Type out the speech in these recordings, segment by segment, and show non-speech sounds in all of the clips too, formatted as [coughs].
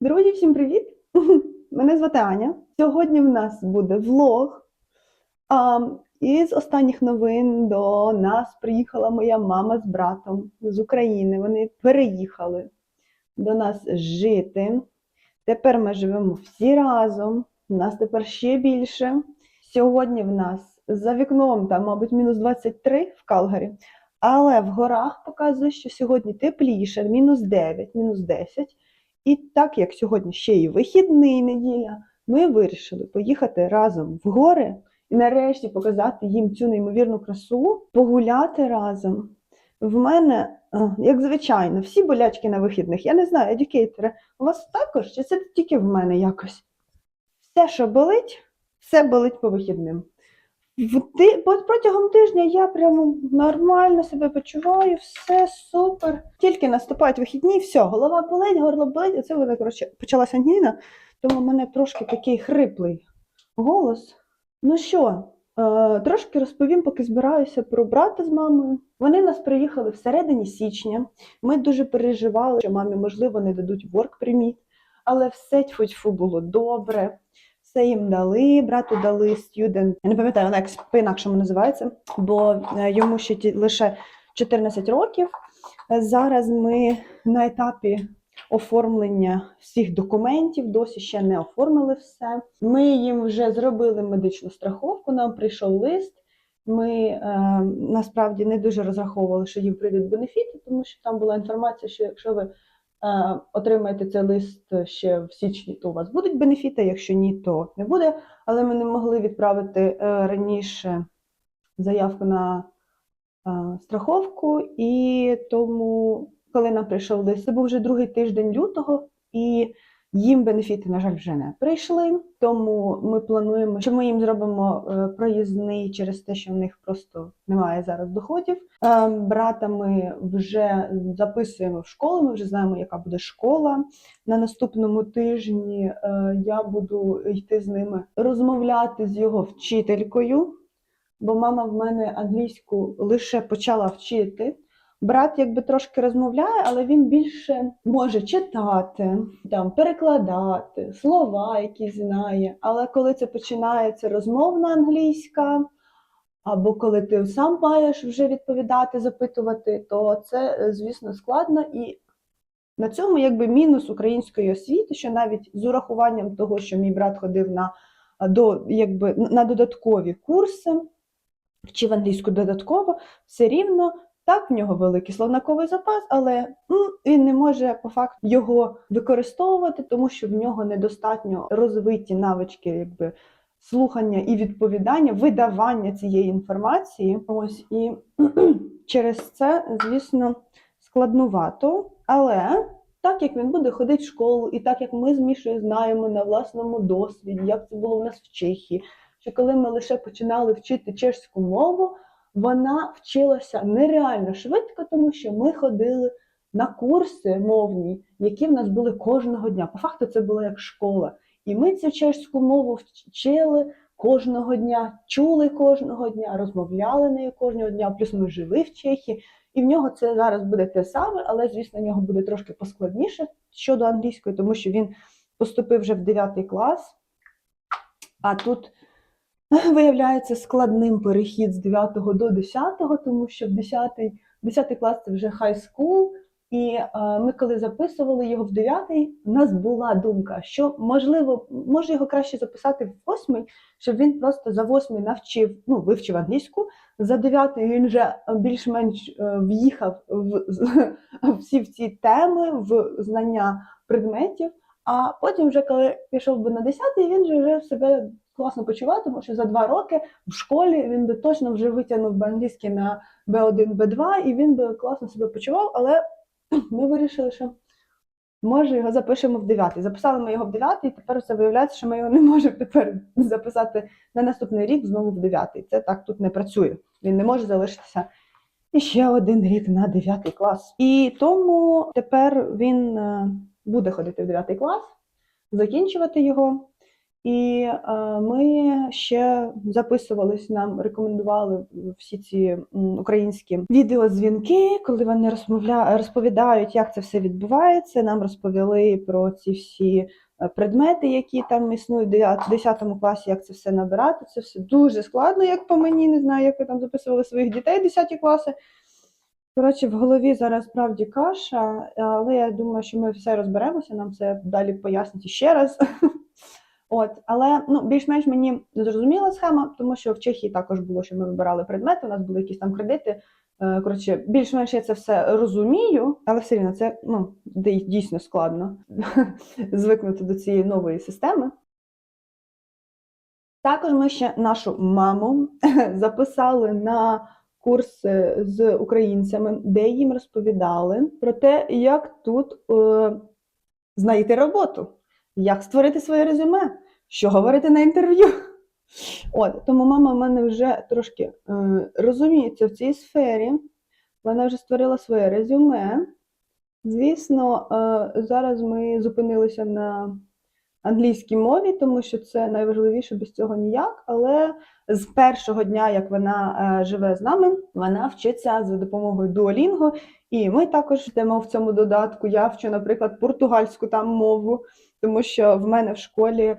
Друзі, всім привіт! [laughs] Мене звати Аня. Сьогодні в нас буде влог. А, із останніх новин до нас приїхала моя мама з братом з України. Вони переїхали до нас жити. Тепер ми живемо всі разом. Нас тепер ще більше. Сьогодні в нас за вікном, там, мабуть, мінус 23 в Калгарі. Але в горах показує, що сьогодні тепліше, мінус 9, мінус 10. І так як сьогодні ще й вихідний неділя, ми вирішили поїхати разом в гори і нарешті показати їм цю неймовірну красу, погуляти разом. В мене, е, як звичайно, всі болячки на вихідних. Я не знаю, едюкейтери, у вас також чи це тільки в мене якось? Все, що болить, все болить по вихідним. Протягом тижня я прямо нормально себе почуваю, все супер. Тільки наступають вихідні, все, голова болить, горло болить. Оце вона, коротше, почалася ангіна, тому в мене трошки такий хриплий голос. Ну що, е, трошки розповім, поки збираюся про брата з мамою. Вони нас приїхали всередині січня. Ми дуже переживали, що мамі, можливо, не дадуть work permit, але все тьфу-тьфу було добре. Все їм дали, брату дали student, я не пам'ятаю, вона як по-інакшому називається, бо е, йому ще ті- лише 14 років. Зараз ми на етапі оформлення всіх документів, досі ще не оформили все. Ми їм вже зробили медичну страховку, нам прийшов лист. Ми е, насправді не дуже розраховували, що їм прийдуть бенефіти, тому що там була інформація, що якщо ви отримаєте цей лист ще в січні, то у вас будуть бенефіти, якщо ні, то не буде. Але ми не могли відправити е, раніше заявку на е, страховку, і тому, коли нам прийшов лист, це був вже другий тиждень лютого, і їм бенефіти, на жаль, вже не прийшли. Тому ми плануємо, що ми їм зробимо е, проїзний через те, що в них просто немає зараз доходів. Е, Брата ми вже записуємо в школу. Ми вже знаємо, яка буде школа. На наступному тижні е, я буду йти з ними розмовляти з його вчителькою, бо мама в мене англійську лише почала вчити. Брат якби трошки розмовляє, але він більше може читати, там, перекладати, слова якісь знає. Але коли це починається розмовна англійська, або коли ти сам маєш вже відповідати, запитувати, то це, е, звісно, складно. І на цьому якби мінус української освіти, що навіть з урахуванням того, що мій брат ходив на, до, якби, на додаткові курси, вчив англійську додатково, все рівно так, в нього великий словниковий запас, але м, він не може по факту його використовувати, тому що в нього недостатньо розвиті навички якби, слухання і відповідання, видавання цієї інформації. Ось і [clears throat] через це, звісно, складнувато. Але так як він буде ходити в школу, і так як ми з Мішою знаємо на власному досвіді, як це було у нас в Чехії, що коли ми лише починали вчити чешську мову, вона вчилася нереально швидко, тому що ми ходили на курси мовні, які в нас були кожного дня. По факту це була як школа. І ми цю чешську мову вчили кожного дня, чули кожного дня, розмовляли нею кожного дня. Плюс ми жили в Чехії, і в нього це зараз буде те саме, але звісно, в нього буде трошки поскладніше щодо англійської, тому що він поступив вже в 9 клас. А тут [laughs] виявляється складним перехід з 9 до 10, тому що в 10, 10 клас це вже хай скул. І е, ми, коли записували його в 9, у нас була думка, що можливо, може його краще записати в 8, щоб він просто за 8 навчив, ну, вивчив англійську, за 9 він вже більш-менш е, в'їхав в, з- [laughs] всі в ці теми, в знання предметів. А потім, вже коли пішов би на 10, він же вже себе класно почував, тому що за два роки в школі він би точно вже витягнув би англійський на B1, B2, і він би класно себе почував, але [clears throat] ми вирішили, що може його запишемо в 9. Записали ми його в 9, і тепер це виявляється, що ми його не можемо тепер [laughs] записати на наступний рік знову в 9. Це так тут не працює. Він не може залишитися і ще один рік на 9 клас. І тому тепер він е, буде ходити в 9 клас, закінчувати його. І е, ми ще записувались, нам рекомендували всі ці українські відеозвінки, коли вони розповідають, як це все відбувається. Нам розповіли про ці всі е, предмети, які там існують в 10 класі, як це все набирати. Це все дуже складно, як по мені. Не знаю, як ви там записували своїх дітей 10 класи. Коротше, в голові зараз справді каша, але я думаю, що ми все розберемося, нам це далі пояснять ще раз. [laughs] От, але ну, більш-менш мені зрозуміла схема, тому що в Чехії також було, що ми вибирали предмети, у нас були якісь там кредити. Е, Коротше, більш-менш я це все розумію, але все рівно це ну, дійсно складно [laughs] звикнути до цієї нової системи. Також ми ще нашу маму [laughs] записали на курси з українцями, де їм розповідали про те, як тут е, знайти роботу, як створити своє резюме, що говорити на інтерв'ю. От, тому мама в мене вже трошки е, розуміється в цій сфері. Вона вже створила своє резюме. Звісно, е, зараз ми зупинилися на англійській мові, тому що це найважливіше без цього ніяк. Але з першого дня, як вона е, живе з нами, вона вчиться за допомогою Duolingo. І ми також йдемо в цьому додатку. Я вчу, наприклад, португальську там мову, тому що в мене в школі е,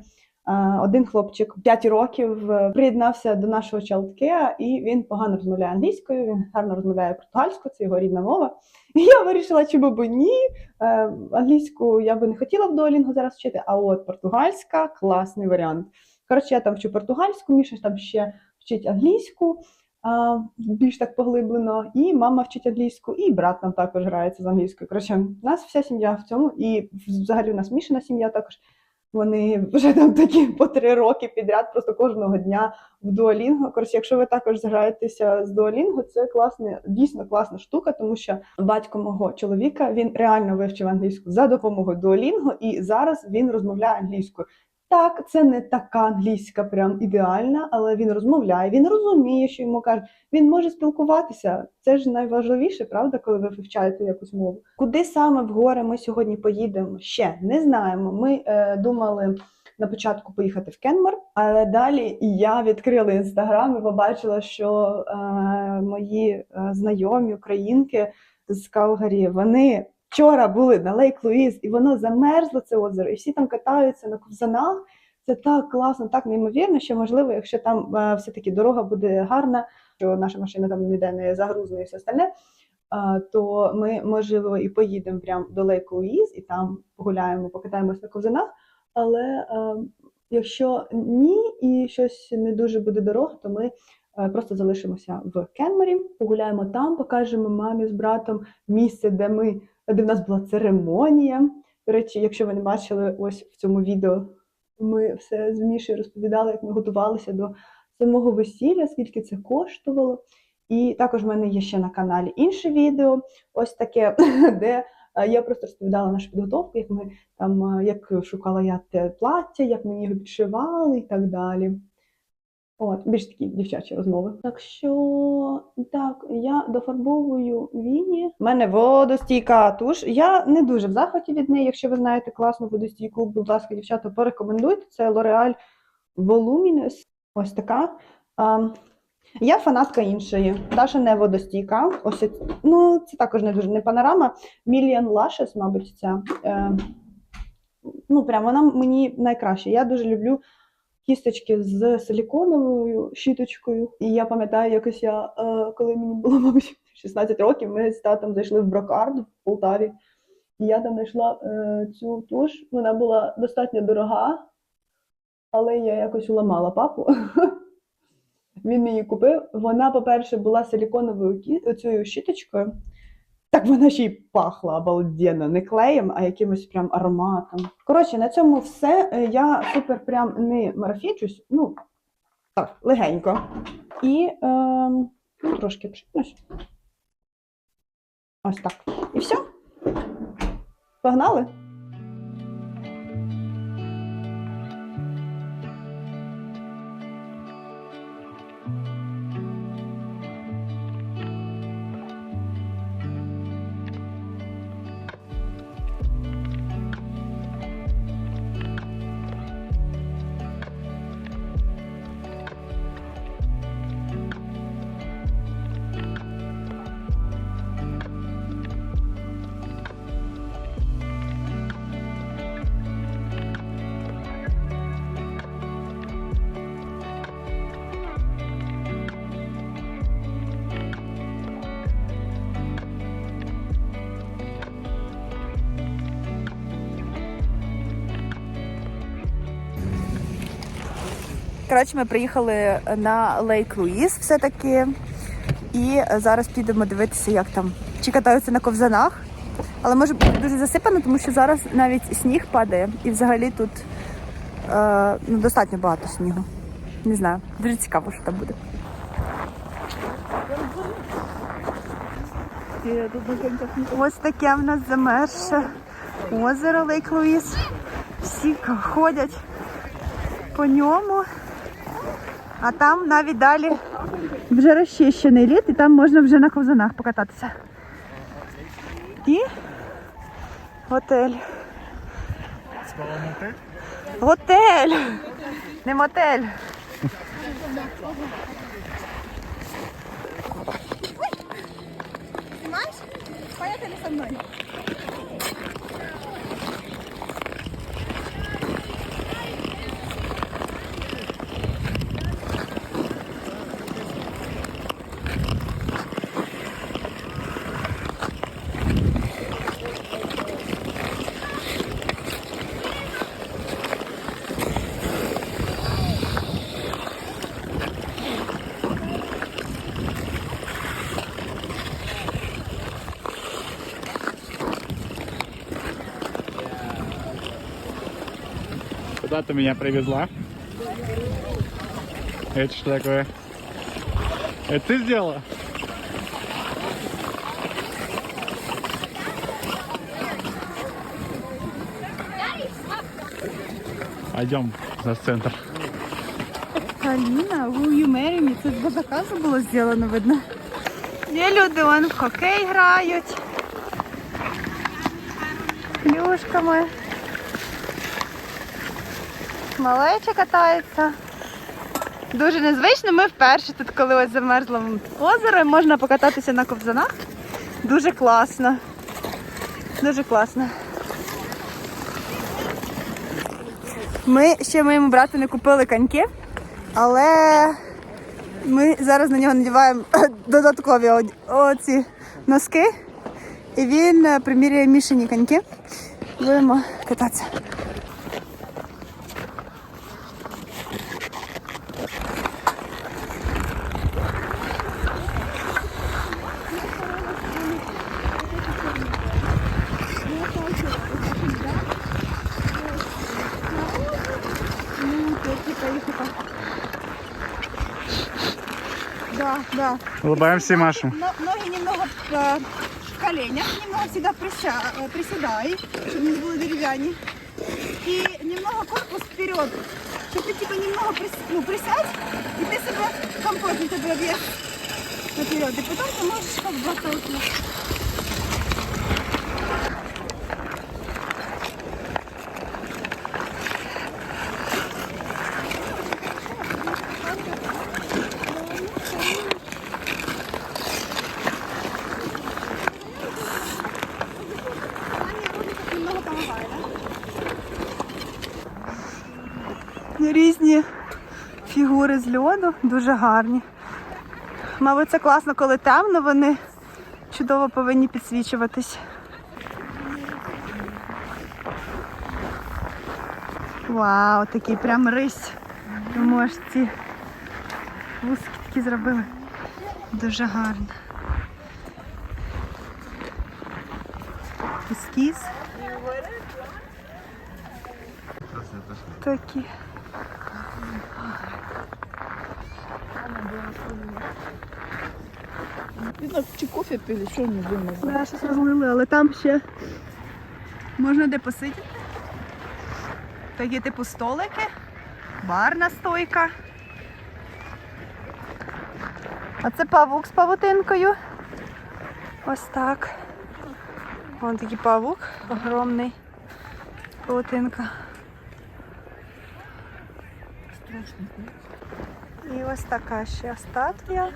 один хлопчик 5 років е, приєднався до нашого чалткеа, і він погано розмовляє англійською, він гарно розмовляє португальською, це його рідна мова. І я вирішила, чому б ні. Е, Англійську я би не хотіла в Duolingo зараз вчити, а от португальська класний варіант. Коротше, я там вчу португальську, Міша там ще вчить англійську більш так поглиблено, і мама вчить англійську, і брат там також грається з англійською. Коротше, нас вся сім'я в цьому, і взагалі у нас Мішина сім'я також. Вони вже там такі по три роки підряд, просто кожного дня в Duolingo. Коротше, якщо ви також зграєтеся з Duolingo, це класне, дійсно класна штука, тому що батько мого чоловіка він реально вивчив англійську за допомогою Duolingo, і зараз він розмовляє англійською. Так, це не така англійська, прям ідеальна, але він розмовляє, він розуміє, що йому кажуть. Він може спілкуватися. Це ж найважливіше, правда, коли ви вивчаєте якусь мову. Куди саме в гори ми сьогодні поїдемо? Ще не знаємо. Ми е, думали на початку поїхати в Кенмер, але далі я відкрила інстаграм і побачила, що е, мої е, знайомі українки з Калгарі, вони вчора були на Лейк Луїз, і воно замерзло це озеро, і всі там катаються на ковзанах. Це так класно, так неймовірно, що можливо, якщо там е, все-таки дорога буде гарна, що наша машина там ніде не загрузне і все остальне, е, то ми можливо і поїдемо прямо до Лейк Луїз і там погуляємо, покатаємось на ковзанах. Але е, якщо ні, і щось не дуже буде дорога, то ми просто залишимося в Кенмері, погуляємо там, покажемо мамі з братом місце, де ми де в нас була церемонія. До речі, якщо ви не бачили ось в цьому відео, ми все з Мішею розповідали, як ми готувалися до самого весілля, скільки це коштувало. І також в мене є ще на каналі інше відео, ось таке, [laughs] де е, я просто розповідала нашу підготовку, як ми там е, як шукала я те плаття, як мені його підшивали і так далі. От, більш такі дівчачі розмови. Так що так, я дофарбовую віні. У мене водостійка туш. Я не дуже в захваті від неї. Якщо ви знаєте класну водостійку, будь ласка, дівчата, порекомендуйте. Це L'Oreal Voluminous. Ось така. А, я фанатка іншої. Даша не водостійка. Ось ну, це також не дуже не панорама. Million Lashes, мабуть, ця. Е, ну, прям вона мені найкраща. Я дуже люблю кісточки з силіконовою щіточкою. І я пам'ятаю, якось я, е, коли мені було, [laughs] мабуть, 16 років, ми з татом зайшли в Брокард в Полтаві. І я там знайшла е, цю туш. Вона була достатньо дорога, але я якось уламала папу. [laughs] Він її купив. Вона, по-перше, була силіконовою кі- щіточкою. Так вона ще й пахла обалденно, не клеєм, а якимось прям ароматом. Коротше, на цьому все. Е, Я супер прям не марафічусь, ну так, легенько. І ем, ну, трошки пшикнусь. Ось так. І все. Погнали? Коротше, ми приїхали на Лейк Луїс все-таки. І зараз підемо дивитися, як там чи катаються на ковзанах. Але може бути дуже засипано, тому що зараз навіть сніг падає. І взагалі тут е, ну, достатньо багато снігу. Не знаю, дуже цікаво, що там буде. Ось таке в нас замерзше озеро Лейк Луїс. Всі ходять по ньому. А там навіть далі вже розчищений лід, і там можна вже на ковзанах покататися. І готель. Готель! Не мотель. Поехали со мной. Куда ты меня привезла? Это что такое? Это ты сделала? Пойдем за центр. Аліна, will you marry me? Це без заказу було зроблено, видно. Є люди, вон в хокей грають. Клюшками. Малечі катаються. Дуже незвично. Ми вперше тут, коли ось замерзло озеро, можна покататися на ковзанах. Дуже класно. Дуже класно. Ми ще моєму брату не купили коньки, але ми зараз на нього надіваємо [coughs] додаткові оці носки. І він е, приміряє мішані коньки. Будемо кататися. Да, да. Улыбаемся и машем. Но- ноги немного э, в коленях, немного всегда прися, э, приседай, чтобы не было деревяне. И немного корпус вперед. Чтобы ты типа немного прис, ну, присядь, и ты себя комфортнее тебе вес наперед. И потом ты можешь как бы оттолкнуть. Різні фігури з льоду, дуже гарні. Мабуть, це класно, коли темно, вони чудово повинні підсвічуватись. Вау, такий прям рись. Ви можете вузки такі зробили. Дуже гарно. Ескіз. Такі. Знаю, чи кофе пили, що не думаю. Да, щось розлили, але там ще можна де посидіти. Такі типу столики, барна стойка. А це павук з павутинкою. Ось так. Вон такий павук огромний. Павутинка. Страшно. І ось така ще статуя.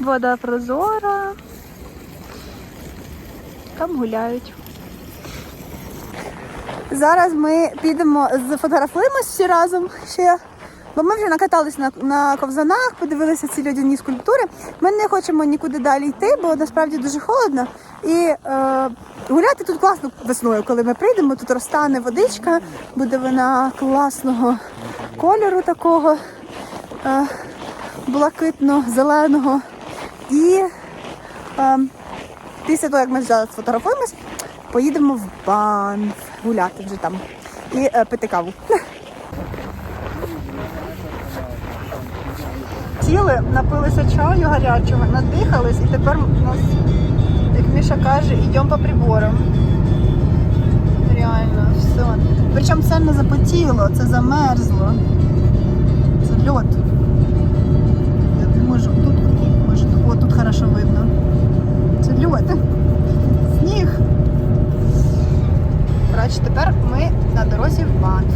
Вода прозора. Там гуляють. Зараз ми підемо сфотографуємось всі разом ще. Бо ми вже накатались на, на ковзанах, подивилися ці льодяні скульптури. Ми не хочемо нікуди далі йти, бо насправді дуже холодно. І е, гуляти тут класно весною, коли ми прийдемо, тут розтане водичка, буде вона класного кольору такого е, блакитно-зеленого. І е, після того, як ми взяли сфотографуємось, поїдемо в Банф гуляти вже там і е, пити каву. Сіли, напилися чаю гарячого, надихались і тепер у нас, Міша каже, йдемо по приборам. Реально, все. Причому це не запотіло, це замерзло. Це льод. Я не можу тут, може, о, тут хорошо видно. Це льод. Сніг. Коротше, тепер ми на дорозі в Банф.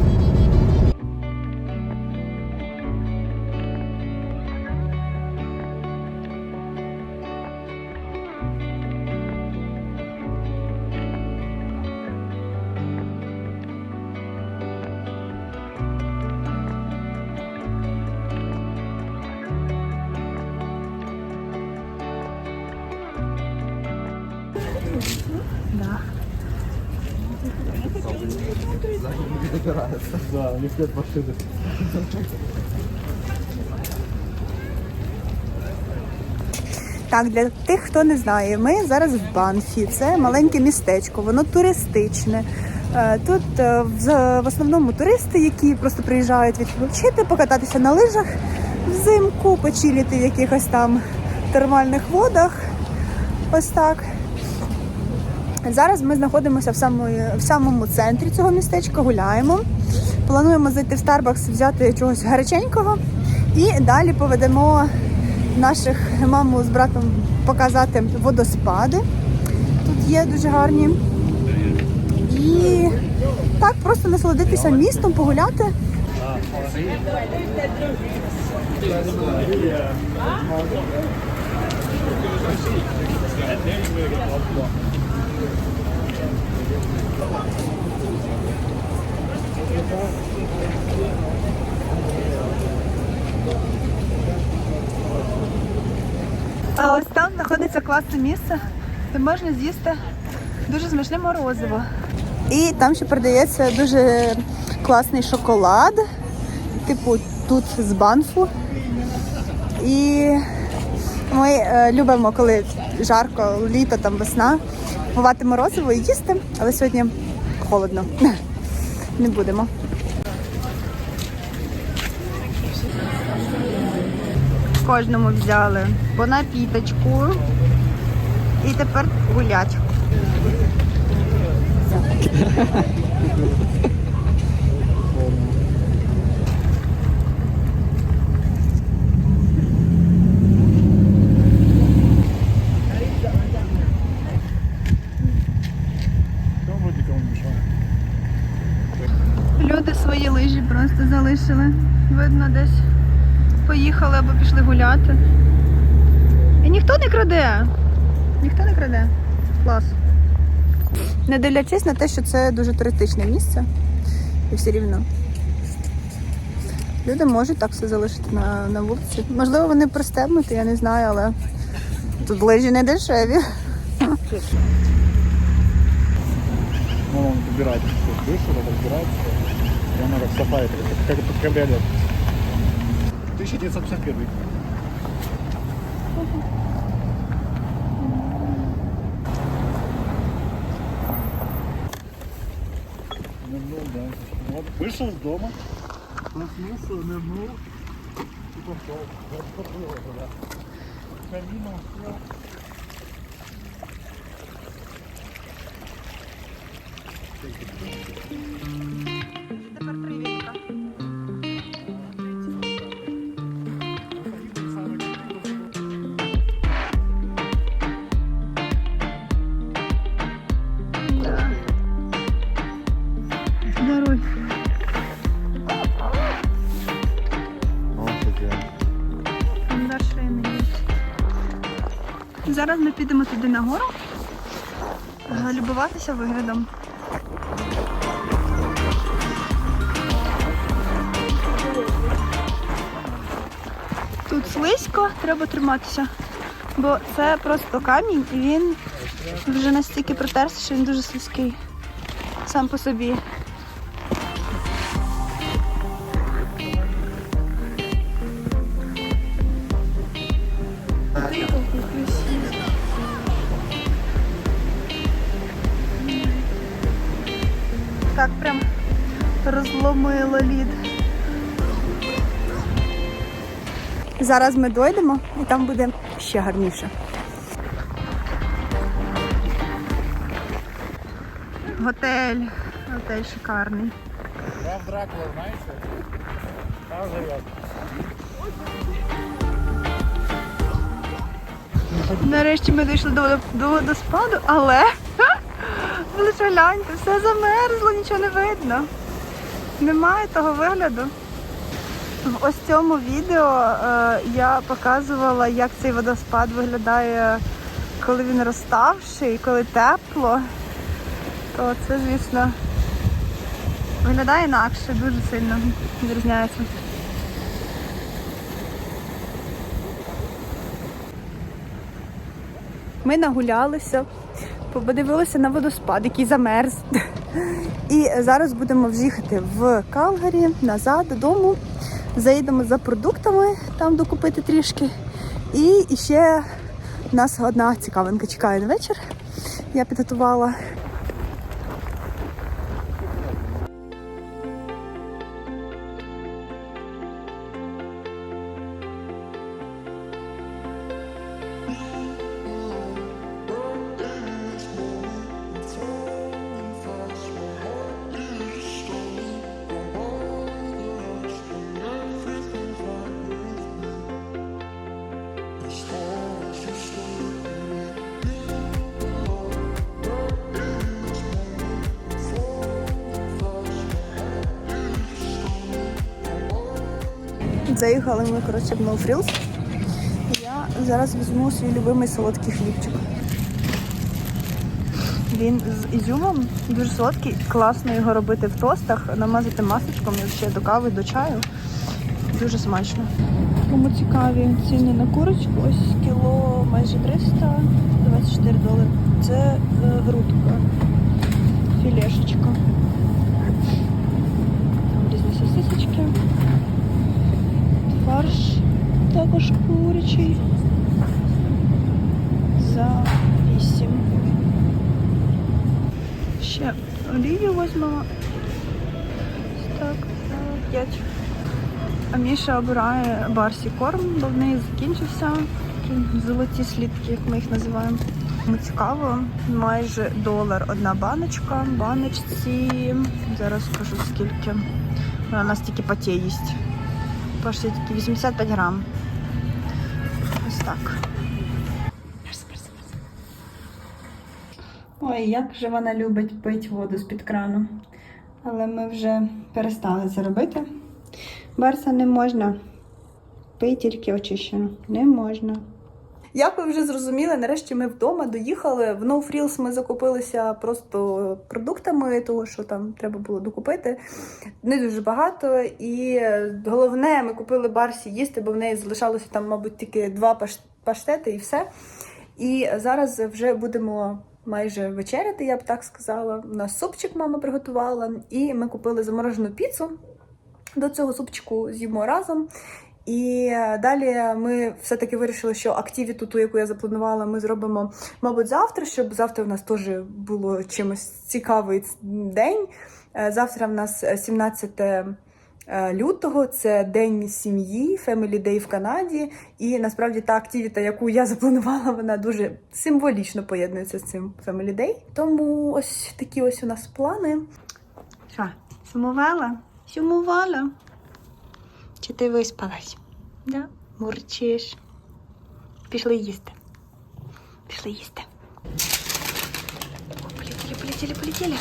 Да, у них нет машины. Так, для тих, хто не знає, ми зараз в Банфі. Це маленьке містечко, воно туристичне. Е, Тут е, в основному туристи, які просто приїжджають відпочити, покататися на лижах взимку, почиліти в якихось там термальних водах. Ось так. Зараз ми знаходимося в, самої, в самому центрі цього містечка, гуляємо. Плануємо зайти в Starbucks, взяти чогось гаряченького і далі поведемо наших маму з братом показати водоспади. Тут є дуже гарні. І так, просто насолодитися містом, погуляти. А ось там знаходиться класне місце, де можна з'їсти дуже смачне морозиво. І там ще продається дуже класний шоколад, типу тут з банфу. І ми е, любимо, коли жарко, літо, там весна, купувати морозиво і їсти, але сьогодні холодно. [laughs] Не будемо. Кожному взяли по напіточку. І тепер гулять. [laughs] Кто вроде кому мешал? Люди свої лижі просто. Видно, десь поїхали або пішли гуляти. І ніхто не краде. Ніхто не краде. Клас. Не дивлячись на те, що це дуже туристичне місце. І все рівно. Люди можуть так все залишити на, на вулиці. Можливо, вони пристебнуті, я не знаю, але тут лижі не дешеві. Ну, он убирает все крышу, вот разбирает как это кабриолет. 1951. Нырнул, да. Вышел из дома, проснулся, нырнул и пошел. Вот поплыл туда. Камина, все. Зараз ми підемо туди нагору, е, любуватися виглядом. Тут слизько, треба триматися, бо це просто камінь і він Вже настільки протерся, що він дуже слизький. Сам по собі. Зараз ми дойдемо і там буде ще гарніше. Готель. Готель шикарний. Граф Дракула, знаєте? Там живет. Нарешті ми дійшли до, до водоспаду, але лише гляньте, все замерзло, нічого не видно. Немає того вигляду. В ось цьому відео е, я показувала, як цей водоспад виглядає, коли він розставший, коли тепло. То це, звісно, виглядає інакше, дуже сильно відрізняється. Ми нагулялися, подивилися на водоспад, який замерз. І зараз будемо вже їхати в Калгарі назад додому. Заїдемо за продуктами, там докупити трішки. І ще нас одна цікавинка чекає на вечір. Я підготувала. Заїхали ми, коротше, в Frills. Я зараз візьму свій любимий солодкий хлібчик. Він з ізюмом дуже солодкий, класно його робити в тостах, намазати масочком і ще до кави, до чаю. Дуже смачно. Кому цікаві ціни на курочку, ось кіло майже 300, 24 долари. Це е, філешечка. Там різні сосисочки. Фарш також курячий за 8. Ще олію візьмемо. Ось Так, за 5. А Міша обирає барсі корм, бо в неї закінчився. Такі золоті слідки, як ми їх називаємо. Тому цікаво, майже долар одна баночка. Баночці. Зараз скажу скільки. Вона у нас тільки паті їсть. Коштує тільки 85 грам. Ось так. Ой, як же вона любить пити воду з-під крану. Але ми вже перестали це робити. Барса не можна. Пий тільки очищену. Не можна. Як ви вже зрозуміли, нарешті ми вдома доїхали. В No Frills ми закупилися просто продуктами, того, що там треба було докупити. Не дуже багато. І головне, ми купили барсі їсти, бо в неї залишалося там, мабуть, тільки два паш- паштети і все. І зараз вже будемо майже вечеряти, я б так сказала. У нас супчик мама приготувала, і ми купили заморожену піцу. До цього супчику з'їмо разом. І далі ми все-таки вирішили, що активіту, ту, яку я запланувала, ми зробимо, мабуть, завтра, щоб завтра в нас теж було чимось цікавий день. Е, Завтра в нас е, 17 е, лютого, це День сім'ї, Family Day в Канаді. І насправді та активіта, яку я запланувала, вона дуже символічно поєднується з цим Family Day. Тому ось такі ось у нас плани. Що, сумувала? Сумувала? Чи ти виспалась? Да? Мурчиш. Пішли їсти. Пішли їсти. О, полетіли, полетіли, полетіли.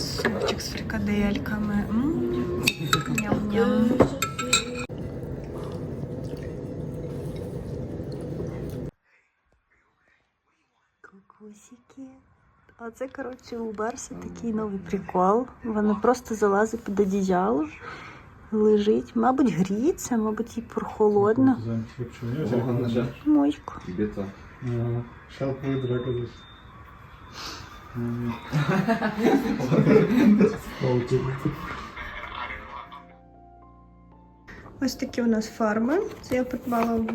Супчик з фрикадельками. М, Ням-ням. А це, коротше, у Барса такий новий прикол. Вона просто залазить під одіяло лежить. Мабуть, гріється, мабуть, їй прохолодно. Мойку. [laughs] Ось такі у нас фарби. Це я придбала в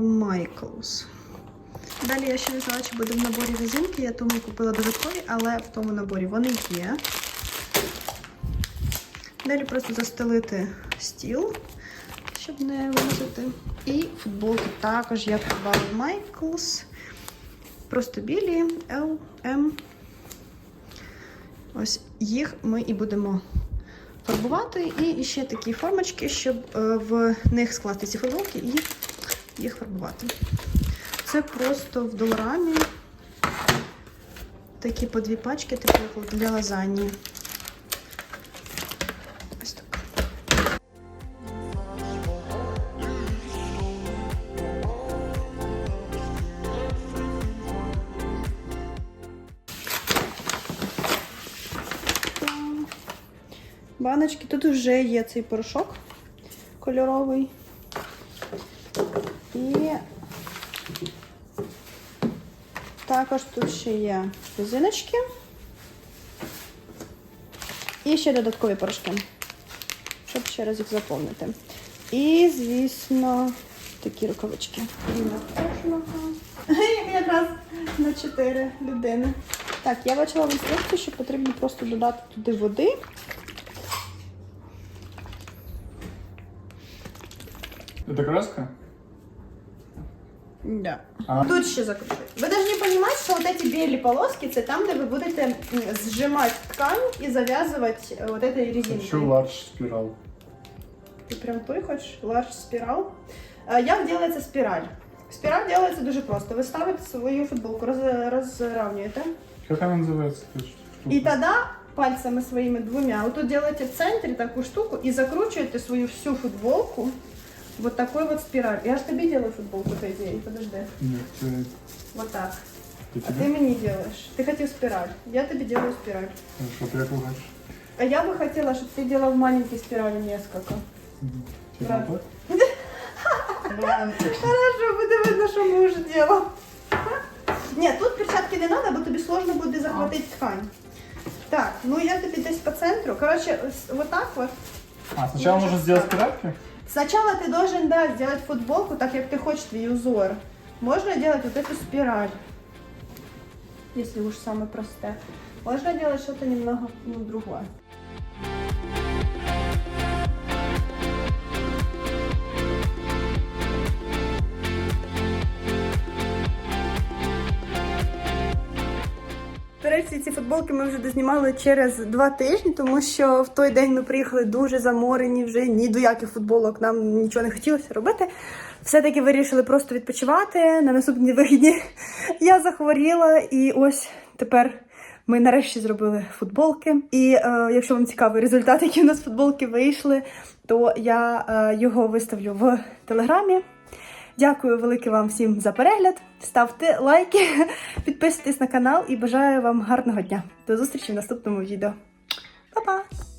Michaels. Далі я ще не знала, чи буде в наборі резинки, я тому купила додаткові, але в тому наборі вони є. Далі просто застелити стіл, щоб не вилазити. І футболки також я придбала Michaels. Просто білі, L, M. Ось їх ми і будемо фарбувати. І ще такі формочки, щоб е, в них скласти ці футболки і їх фарбувати. Це просто в доларамі. Такі по дві пачки, типу для лазаньї. Ось так. Баночки. Тут вже є цей порошок кольоровий. І також тут ще є резиночки. І ще додаткові порошки, щоб ще раз їх заповнити. І, звісно, такі рукавички. [laughs] Якраз на 4 людини. Так, я бачила в інструкції, що потрібно просто додати туди води. Это краска? Да. А. Тут ще закручую. Ви должны понимать, що вот эти белі полоски це там, де ви будете м, зжимати ткань і зав'язувати е, вот этой резинкой. Хочу ларч спирал. Ти прям той хочеш? Ларж спірал. Е, Як робиться спіраль? Спіраль робиться дуже просто. Ви ставите свою футболку, роз, розравнюєте. Как она называется? эта штука? І тоді пальцами своїми двумя, вот тут делаете в центрі таку штуку і закручуєте свою всю футболку вот такой вот спираль. Я ж тобі делаю футболку, по ідеї, подожди. Нет, ты, Вот так. ты А тебе? ты мне делаешь. Ты хотел спираль. Я тебе делаю спираль. Хорошо, ты как хочешь. А я бы хотела, чтобы ты делал маленькие спирали несколько. Тебе Да. так? [laughs] Хорошо, буде видно, що ми вже делал. Ні, тут перчатки не надо, бо тобі сложно буде захватити ткань. Так, ну я тобі десь по центру. Короче, с- вот так вот. А, сначала Я нужно щас сделать ставлю. спиральки? Сначала ты должен, да, сделать футболку так, как ты хочешь, твій узор. Можно делать вот эту спираль, если уж самое простое. Можно делать что-то немного ну, другое. Речі, ці футболки ми вже дознімали через два тижні, тому що в той день ми приїхали дуже заморені, вже ні до яких футболок нам нічого не хотілося робити. Все-таки вирішили просто відпочивати на наступні [laughs] вихідні. Я захворіла, і ось тепер ми нарешті зробили футболки. І е, якщо вам цікавий результат, які у нас футболки вийшли, то я е, його виставлю в телеграмі. Дякую велике вам всім за перегляд. Ставте лайки, [laughs] підписуйтесь на канал і бажаю вам гарного дня. До зустрічі в наступному відео. Па-па!